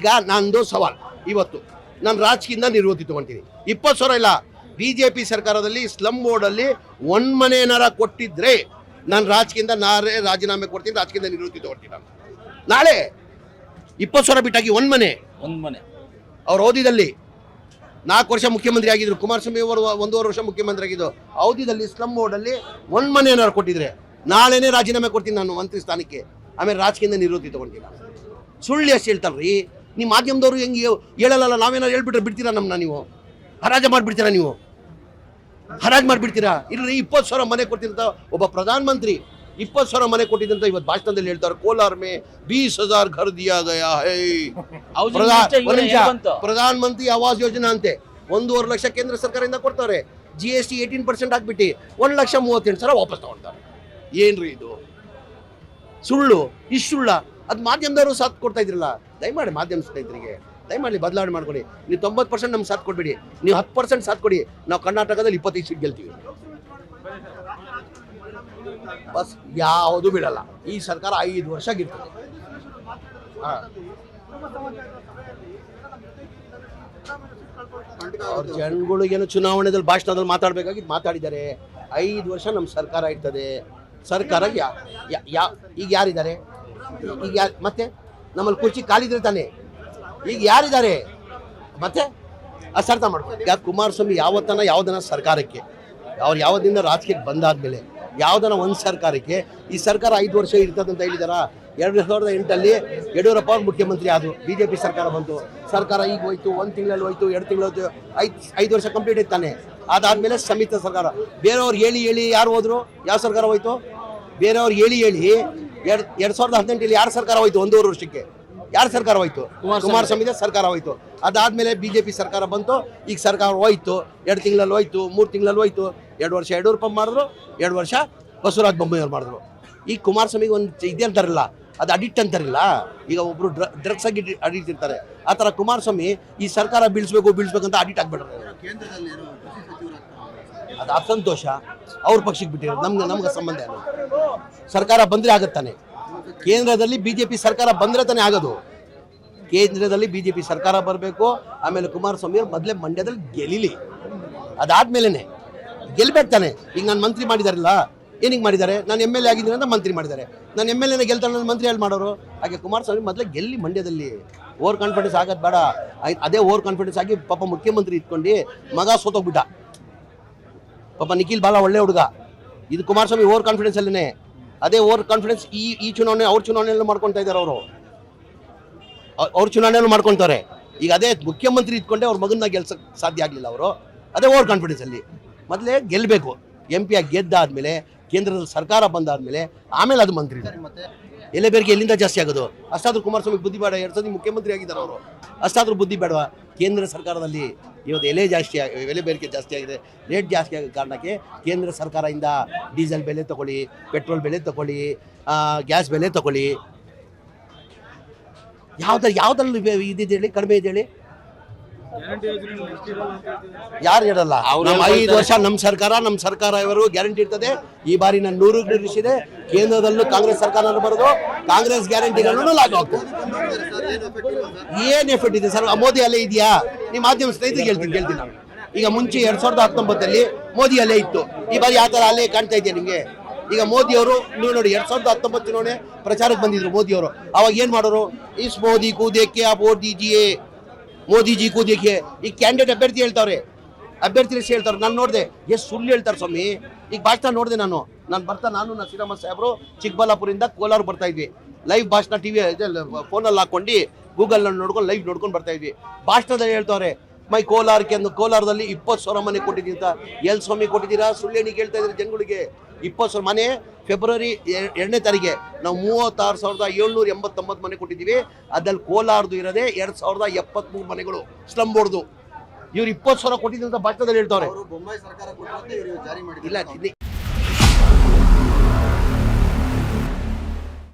ಈಗ ನಂದು ಸವಾಲ್. ಇವತ್ತು ನಾನು ರಾಜಕೀಯದಿಂದ ನಿವೃತ್ತಿ ತಗೊಂತೀನಿ ಇಪ್ಪತ್ತು ಸಾವಿರ ಇಲ್ಲ. ಬಿ ಜೆ ಪಿ ಸರ್ಕಾರದಲ್ಲಿ ಸ್ಲಮ್ ಬೋರ್ಡಲ್ಲಿ ಒಂದ್ ಮನೆ ಏನಾರ ಕೊಟ್ಟಿದ್ರೆ ನಾನು ರಾಜಕೀಯದಿಂದ ನಾರೇ ರಾಜೀನಾಮೆ ಕೊಡ್ತೀನಿ ರಾಜಕೀಯದಿಂದ ನಿವೃತ್ತಿ ತಗೊಳ್ತೀನಿ ನಾನು. ನಾಳೆ ಇಪ್ಪತ್ತು ಸಾವಿರ ಬಿಟ್ಟಾಗಿ ಒಂದ್ ಮನೆ. ಒಂದ್ ಮನೆ. ಅವ್ರ ಅವಧಿದಲ್ಲಿ ನಾಲ್ಕು ವರ್ಷ ಮುಖ್ಯಮಂತ್ರಿ ಆಗಿದ್ರು ಕುಮಾರಸ್ವಾಮಿ ಅವರು ಒಂದೂವರೆ ವರ್ಷ ಮುಖ್ಯಮಂತ್ರಿ ಆಗಿದ್ದು ಅವಧಿದಲ್ಲಿ ಸ್ಲಮ್ ಬೋರ್ಡಲ್ಲಿ ಒಂದ್ ಮನೆ ಏನಾರು ಕೊಟ್ಟಿದ್ರೆ ನಾಳೆನೇ ರಾಜೀನಾಮೆ ಕೊಡ್ತೀನಿ ನಾನು ಮಂತ್ರಿ ಸ್ಥಾನಕ್ಕೆ. ಆಮೇಲೆ ರಾಜಕೀಯದಿಂದ ನಿವೃತ್ತಿ ತಗೊಂಡಿಲ್ಲ ಸುಳ್ಳು ಎಷ್ಟು ಹೇಳ್ತಾರ್ರಿ? ನಿಮ್ಮ ಮಾಧ್ಯಮದವರು ಹೆಂಗೆ ಹೇಳಲ್ಲ ನಾವೇನಾರು ಹೇಳ್ಬಿಟ್ರೆ ಬಿಡ್ತೀರಾ ನಮ್ಮನ್ನ ನೀವು? ಹರಾಜು ಮಾಡಿಬಿಡ್ತೀರಾ ನೀವು? ಹರಾಜು ಮಾಡಿಬಿಡ್ತೀರಾ? ಇಲ್ರಿ ಇಪ್ಪತ್ತು ಸಾವಿರ ಮನೆ ಕೊಡ್ತಿರಂತ ಒಬ್ಬ ಪ್ರಧಾನಮಂತ್ರಿ ಇಪ್ಪತ್ತು ಸಾವಿರ ಮನೆ ಕೊಟ್ಟಿದ್ದಂತ ಇವತ್ತು ಭಾಷಣದಲ್ಲಿ ಹೇಳ್ತಾರೆ ಕೋಲಾರ ಮೇ ಬೀಸ್ ಹಜಾರ್ ಘರ್ ದಿಯಾ ಗಯಾ ಹೈ? ಪ್ರಧಾನ ಮಂತ್ರಿ ಆವಾಸ್ ಯೋಜನಾ ಅಂತೆ. ಒಂದೂವರೆ ಲಕ್ಷ ಕೇಂದ್ರ ಸರ್ಕಾರದಿಂದ ಕೊಡ್ತಾರೆ. G S T eighteen percent ಹಾಕ್ಬಿಟ್ಟು ಒಂದು ಲಕ್ಷ ಮೂವತ್ತೆಂಟು ಸಾವಿರ ವಾಪಸ್ ತಗೊಳ್ತಾರೆ ಏನ್ರಿ ಇದು? ಸುಳ್ಳು ಇಷ್ಟು ಸುಳ್ಳ. ಅದು ಮಾಧ್ಯಮದವರು ಸಾಥ್ ಕೊಡ್ತಾ ಇದ್ರಲ್ಲ. ದಯಮಾಡಿ ಮಾಧ್ಯಮ ಸ್ನೇಹಿತರಿಗೆ, ದಯಮಾಡಿ ಬದಲಾವಣೆ ಮಾಡ್ಕೊಡಿ ನೀವು ತೊಂಬತ್ತು ಪರ್ಸೆಂಟ್ ನಮ್ಗೆ ಸಾಥ್ ಕೊಡ್ಬೇಡಿ. ನೀವು ಹತ್ತು ಪರ್ಸೆಂಟ್ ಸಾಥ್ ಕೊಡಿ. ನಾವು ಕರ್ನಾಟಕದಲ್ಲಿ ಇಪ್ಪತ್ತೈದು ಸೀಟ್ ಗೆಲ್ತೀವಿ. ಬಸ್ ಯಾವುದು ಬಿಡಲ್ಲ ಈ ಸರ್ಕಾರ ಐದು ವರ್ಷ ಗಿರ್ತದೆ ಹಾ. ಅವ್ರ ಜನಗಳಿಗೇನು ಚುನಾವಣೆದಲ್ಲಿ ಭಾಷಣದಲ್ಲಿ ಮಾತಾಡಬೇಕಾಗಿದ್ದು ಮಾತಾಡಿದ್ದಾರೆ. ಐದು ವರ್ಷ ನಮ್ಮ ಸರ್ಕಾರ ಇರ್ತದೆ. ಸರ್ಕಾರ ಯಾ ಈಗ ಯಾರಿದ್ದಾರೆ? ಈಗ ಯಾ ಮತ್ತೆ? ನಮ್ಮಲ್ಲಿ ಕುರ್ಚಿ ಖಾಲಿದ್ರೆ ತಾನೆ. ಈಗ ಯಾರಿದ್ದಾರೆ? ಮತ್ತೆ? ಅಸರ್ಥ ಮಾಡ್ಕೊ. ಈಗ ಕುಮಾರಸ್ವಾಮಿ ಯಾವತ್ತನ, ಯಾವ್ದನ ಸರ್ಕಾರಕ್ಕೆ? ಅವ್ರು ಯಾವ್ದಿಂದ ರಾಜಕೀಯಕ್ಕೆ ಬಂದಾದ್ಮೇಲೆ ಯಾವ್ದನ ಒಂದು ಸರ್ಕಾರಕ್ಕೆ ಈ ಸರ್ಕಾರ ಐದು ವರ್ಷ ಇರ್ತದೆ ಅಂತ ಹೇಳಿದಾರ? ಎರಡು ಸಾವಿರದ ಎಂಟಲ್ಲಿ ಯಡಿಯೂರಪ್ಪ ಅವ್ರು ಮುಖ್ಯಮಂತ್ರಿ ಆದರು. ಬಿ ಜೆ ಪಿ ಸರ್ಕಾರ ಬಂತು. ಸರ್ಕಾರ ಈಗ ಹೋಯ್ತು, ಒಂದು ತಿಂಗಳಲ್ಲಿ ಹೋಯ್ತು, ಎರಡು ತಿಂಗಳು ಹೋಯ್ತು, ಐದು ಐದು ವರ್ಷ ಕಂಪ್ಲೀಟ್ ಇತ್ತಾನೆ ಅದಾದಮೇಲೆ ಸಮಿತ್ರ ಸರ್ಕಾರ. ಬೇರೆಯವ್ರು ಹೇಳಿ ಹೇಳಿ ಯಾರು ಹೋದ್ರು? ಯಾವ ಸರ್ಕಾರ ಹೋಯ್ತು? ಬೇರೆಯವ್ರು ಹೇಳಿ ಹೇಳಿ ಎರಡು ಎರಡು ಸಾವಿರದ ಹದಿನೆಂಟಲ್ಲಿ ಯಾರು ಸರ್ಕಾರ ಹೋಯ್ತು? ಒಂದೂವರೆ ವರ್ಷಕ್ಕೆ. ಯಾರು ಸರ್ಕಾರ ಹೋಯ್ತು? ಕುಮಾರಸ್ವಾಮಿ. ಸರ್ಕಾರ ಹೋಯ್ತು. ಅದಾದ್ಮೇಲೆ ಬಿ ಜೆ ಪಿ ಸರ್ಕಾರ ಬಂತು. ಈಗ ಸರ್ಕಾರ ಹೋಯ್ತು. ಎರಡು ತಿಂಗಳಲ್ಲಿ ಹೋಯ್ತು ಮೂರು ತಿಂಗಳಲ್ಲಿ ಹೋಯ್ತು. ಎರಡು ವರ್ಷ ಯಡಿಯೂರಪ್ಪ ಮಾಡಿದ್ರು ಎರಡು ವರ್ಷ ಬಸವರಾಜ ಬೊಮ್ಮಾಯಿಯವ್ರು ಮಾಡಿದ್ರು. ಈಗ ಕುಮಾರಸ್ವಾಮಿಗೆ ಒಂದು ಇದೆ ಅಂತಾರಲ್ಲ ಅದು ಅಡಿಕ್ಟ್ ಅಂತಾರಿಲ್ಲ ಈಗ ಒಬ್ರು ಡ್ರಗ್ಸ್ ಆಗಿ ಅಡಿಕ್ಟ್ ಇರ್ತಾರೆ. ಆ ಥರ ಕುಮಾರಸ್ವಾಮಿ ಈ ಸರ್ಕಾರ ಬೀಳಿಸ್ಬೇಕು ಬೀಳಿಸ್ಬೇಕಂತ ಅಡಿಕ್ಟ್ ಆಗ್ಬಿಟ್ರೆ. ಅದು ಅಸಂತೋಷ. ಅವ್ರ ಪಕ್ಷಕ್ಕೆ ಬಿಟ್ಟಿರೋದು. ನಮ್ಗೆ ನಮ್ಗೆ ಸಂಬಂಧ ಏನು ಸರ್ಕಾರ ಬಂದರೆ ಆಗುತ್ತಾನೆ. ಕೇಂದ್ರದಲ್ಲಿ ಬಿ ಜೆ ಪಿ ಸರ್ಕಾರ ಬಂದರೆ ತಾನೇ ಆಗೋದು. ಕೇಂದ್ರದಲ್ಲಿ ಬಿ ಜೆ ಪಿ ಸರ್ಕಾರ ಬರಬೇಕು, ಆಮೇಲೆ ಕುಮಾರಸ್ವಾಮಿ ಅವರು ಮೊದಲೇ ಮಂಡ್ಯದಲ್ಲಿ ಗೆಲೀಲಿ. ಅದಾದ್ಮೇಲೆ ಗೆಲ್ಬೇಕು ತಾನೆ. ಈಗ ನಾನು ಮಂತ್ರಿ ಮಾಡಿದಾರಲ್ಲ, ಏನಿಗೆ ಮಾಡಿದ್ದಾರೆ ನಾನು ಎಂ ಎಲ್ ಎ ಆಗಿದ್ದೀನಿ ಅಂತ ಮಂತ್ರಿ ಮಾಡಿದ್ದಾರೆ ನಾನು ಎಂ ಎಲ್ ಎನ ಗೆಲ್ತಾನೆ ನನ್ನ ಮಂತ್ರಿ ಹೇಳಿ ಮಾಡೋರು? ಹಾಗೆ ಕುಮಾರಸ್ವಾಮಿ ಮೊದಲೇ ಗೆಲ್ಲಿ ಮಂಡ್ಯದಲ್ಲಿ. ಓವರ್ ಕಾನ್ಫಿಡೆನ್ಸ್ ಆಗೋದು ಬೇಡ. ಅದೇ ಓವರ್ ಕಾನ್ಫಿಡೆನ್ಸ್ ಆಗಿ ಪಾಪ ಮುಖ್ಯಮಂತ್ರಿ ಇಟ್ಕೊಂಡು ಮಗ ಸೋತೋಗ್ಬಿಟ್ಟ. ಪಾಪ ನಿಖಿಲ್ ಬಾಲ ಒಳ್ಳೆ ಹುಡುಗ. ಇದು ಕುಮಾರಸ್ವಾಮಿ ಓವರ್ ಕಾನ್ಫಿಡೆನ್ಸ್ ಅಲ್ಲೇ ಅದೇ ಓವರ್ ಕಾನ್ಫಿಡೆನ್ಸ್ ಈ ಈ ಚುನಾವಣೆ, ಅವ್ರ ಚುನಾವಣೆಯಲ್ಲೂ ಮಾಡ್ಕೊತಾ ಇದ್ದಾರೆ ಅವರು. ಅವ್ರ ಚುನಾವಣೆಯನ್ನು ಮಾಡ್ಕೊತಾರೆ. ಈಗ ಅದೇ ಮುಖ್ಯಮಂತ್ರಿ ಇಟ್ಕೊಂಡೆ ಅವ್ರ ಮಗನ ಗೆಲ್ಸಕ್ಕೆ ಸಾಧ್ಯ ಆಗಲಿಲ್ಲ ಅವರು. ಅದೇ ಓವರ್ ಕಾನ್ಫಿಡೆನ್ಸ್ ಅಲ್ಲಿ. ಮೊದಲೇ ಗೆಲ್ಲಬೇಕು ಎಂ ಪಿ ಆಗಿ ಗೆದ್ದಾದ್ಮೇಲೆ, ಕೇಂದ್ರದ ಸರ್ಕಾರ ಬಂದಾದ್ಮೇಲೆ, ಆಮೇಲೆ ಅದು ಮಂತ್ರಿ ಎಲೆ ಬೇರಿಗೆ ಎಲ್ಲಿಂದ ಜಾಸ್ತಿ ಆಗೋದು? ಅಷ್ಟಾದ್ರೂ ಕುಮಾರಸ್ವಾಮಿ ಬುದ್ಧಿ ಬೇಡ, ಎರಡು ಸತಿ ಮುಖ್ಯಮಂತ್ರಿ ಆಗಿದ್ದಾರೆ ಅವರು. ಅಷ್ಟಾದ್ರೂ ಬುದ್ಧಿ ಬೇಡವಾ? ಕೇಂದ್ರ ಸರ್ಕಾರದಲ್ಲಿ ಇವತ್ತು ಎಲೆ ಜಾಸ್ತಿ ಎಲೆ ಬೇರಿಕೆ ಜಾಸ್ತಿ ಆಗಿದೆ. ರೇಟ್ ಜಾಸ್ತಿ ಆಗೋ ಕಾರಣಕ್ಕೆ ಕೇಂದ್ರ ಸರ್ಕಾರದಿಂದ ಡೀಸೆಲ್ ಬೆಲೆ ತಗೊಳ್ಳಿ, ಪೆಟ್ರೋಲ್ ಬೆಲೆ ತಗೊಳ್ಳಿ ಗ್ಯಾಸ್ ಬೆಲೆ ತಗೊಳ್ಳಿ. ಯಾವ್ದು ಯಾವುದ್ರಲ್ಲಿ ಇದೇಳಿ ಕಡಿಮೆ ಇದೆ ಹೇಳಿ? ಯಾರು ಹೇಳಲ್ಲ? ನಮ್ಮ. ಐದು ವರ್ಷ ನಮ್ಮ ಸರ್ಕಾರ ನಮ್ಮ ಸರ್ಕಾರ ಇವರು ಗ್ಯಾರಂಟಿ ಇರ್ತದೆ. ಈ ಬಾರಿ ನಾನು ನೂರು ನಿರ್ಮಿಸಿದೆ ಕೇಂದ್ರದಲ್ಲೂ ಕಾಂಗ್ರೆಸ್ ಸರ್ಕಾರ ಬರೋದು ಕಾಂಗ್ರೆಸ್ ಗ್ಯಾರಂಟಿಗಳನ್ನು ಲಾಗು ಆಗ್ತದೆ ಏನ್ ಎಫೆಕ್ಟ್ ಇದೆ ಸರ್? ಮೋದಿ ಅಲ್ಲೇ ಇದೆಯಾ? ನಿಮ್ಮ ಮಾಧ್ಯಮ ಸ್ನೇಹಿತರಿಗೆ ಹೇಳ್ತೀನಿ ಹೇಳ್ತೀನಿ ನಾನು. ಈಗ ಮುಂಚೆ ಎರಡ್ ಸಾವಿರದ ಹತ್ತೊಂಬತ್ತಲ್ಲಿ ಮೋದಿ ಅಲ್ಲೇ ಇತ್ತು. ಈ ಬಾರಿ ಆ ಥರ ಅಲ್ಲೇ ಕಾಣ್ತಾ ಇದೆಯಾ ನಿಮಗೆ? ಈಗ ಮೋದಿ ಅವರು ನೀವು ನೋಡಿ ಎರಡ್ ಸಾವಿರದ ಹತ್ತೊಂಬತ್ತು ಚುನಾವಣೆ ಪ್ರಚಾರಕ್ಕೆ ಬಂದಿದ್ರು ಮೋದಿ ಅವರು. ಅವಾಗ ಏನ್ ಮಾಡೋರು? ಇಸ್ ಮೋದಿ ಕೂದೇಕೆ ಆ ಮೋದಿ ದೀಜಿಯೇ ಮೋದಿ ಜಿ ಕೂದೇಕೆ ಈ ಕ್ಯಾಂಡಿಡೇಟ್ ಅಭ್ಯರ್ಥಿ ಹೇಳ್ತಾವ್ರೆ. ಅಭ್ಯರ್ಥಿ ಹೇಳ್ತಾರೆ ನಾನು ನೋಡಿದೆ. ಎಷ್ಟು ಸುಳ್ಳು ಹೇಳ್ತಾರೆ ಸ್ವಾಮಿ. ಈಗ ಭಾಷಣ ನೋಡಿದೆ ನಾನು. ನಾನು ಬರ್ತಾ ನಾನು ನಾ ಶ್ರೀರಾಮ ಸಾಹೇಬರು ಚಿಕ್ಕಬಳ್ಳಾಪುರದಿಂದ ಕೋಲಾರ ಬರ್ತಾ ಇದ್ವಿ. ಲೈವ್ ಭಾಷಣ ಟಿವಿ ಫೋನಲ್ಲಿ ಹಾಕೊಂಡು ಗೂಗಲ್ನಲ್ಲಿ ನೋಡ್ಕೊಂಡು ಲೈವ್ ನೋಡ್ಕೊಂಡು ಬರ್ತಾ ಇದ್ವಿ. ಭಾಷಣದಲ್ಲಿ ಹೇಳ್ತಾವ್ರೆ ಮೈ ಕೋಲಾರಕ್ಕೆ ಅಂದು ಕೋಲಾರದಲ್ಲಿ ಇಪ್ಪತ್ತು ಸಾವಿರ ಮನೆ ಕೊಟ್ಟಿದ್ದೀನಿ ಅಂತ. ಎಲ್ ಸ್ವಾಮಿ ಕೊಟ್ಟಿದ್ದೀರಾ? ಸುಳ್ಳೇನಿಗೆ ಹೇಳ್ತಾ ಇದ್ರೆ ಜನಗಳಿಗೆ. ಇಪ್ಪತ್ತು ಸಾವಿರ ಮನೆ ಫೆಬ್ರವರಿ ಎರಡನೇ ತಾರೀಕೆ ನಾವು ಮೂವತ್ತಾರು ಸಾವಿರದ ಏಳ್ನೂರ ಎಂಬತ್ತೊಂಬತ್ತು ಮನೆ ಕೊಟ್ಟಿದ್ದೀವಿ. ಅದ್ರಲ್ಲಿ ಕೋಲಾರದು ಇರೋದೇ ಎರಡು ಸಾವಿರದ ಎಪ್ಪತ್ಮೂರು ಮನೆಗಳು. ಸ್ಲಮ್ ಬೋರ್ಡ್ದು. ಇವ್ರು ಇಪ್ಪತ್ತು ಸಾವಿರ ಕೊಟ್ಟಿದ್ದೀನಿ ಅಂತ ಭಾಷಣದಲ್ಲಿ ಹೇಳ್ತಾವ್ರೆ. ಇಲ್ಲಿ